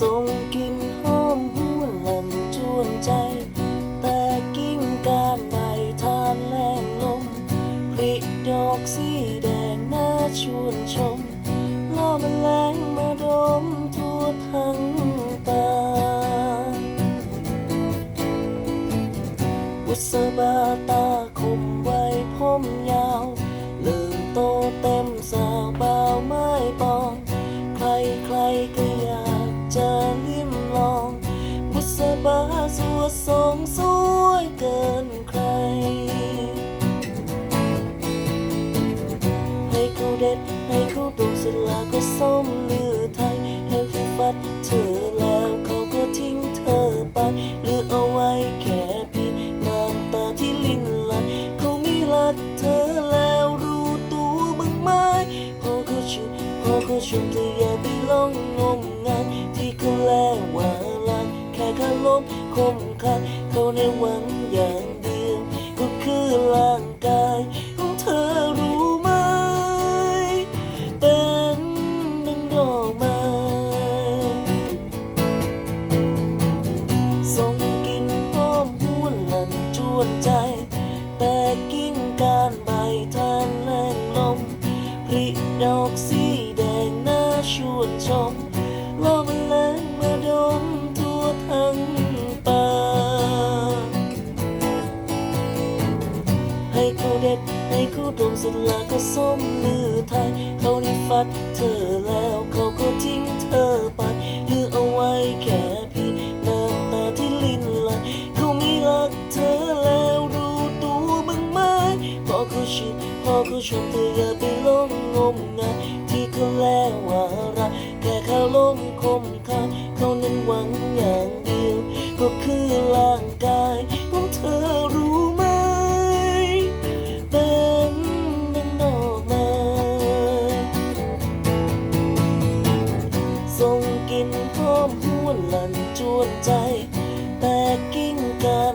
ส่งกลินหอมหวนลำจวนใจ แต่กิ่งการใบทานแรงลมผลิดอกสีแดงน่าชวนชมล่อแมลงมาดมทั่วทั้งป่าบุษบา สงสวยเกินใคร ให้เขาเด็ดให้เขาดมเสร็จแล้วก็ส้มลือไทยให้เขาฟัดเธอแล้วเขาก็ทิ้งเธอไปหรือเอาไว้แค่เพียงน้ำตาที่ลิ้นไหลเขาไม่รักเธอแล้วรู้ตัวบ้างไหมพอเขาชุดพอเขาชมเธออย่าไปหลงงม คมคายเขาในหวังอย่างเดียว ก็คือร่างกายของเธอรู้ไหม เป็นดังดอกไม้ส่งกลิ่นหอมหวนลันจวนใจ แต่กิ่งการใบทานแรงลมผลิดอกสีแดงน่าชวนชมลอง ให้เขาเด็ดให้เขาดมเสร็จแล้วก็ส้มลือไทยเขาได้ฟัดเธอแล้วเขาก็ทิ้งเธอไปหรือเอาไว้แค่พี่น้ำตาที่ลิ้นไหลเขาไม่รักเธอแล้วรู้ตัวบ้างไหมพอเขาชื่นพอเขาชมเธออย่าไปหลงงมงายที่เขาแล้วว่ารักแค่เขาลมคมคาเขานั้นหวังอย่า กลิ่นหอมหวนลันจวนใจ แต่กิ้งการ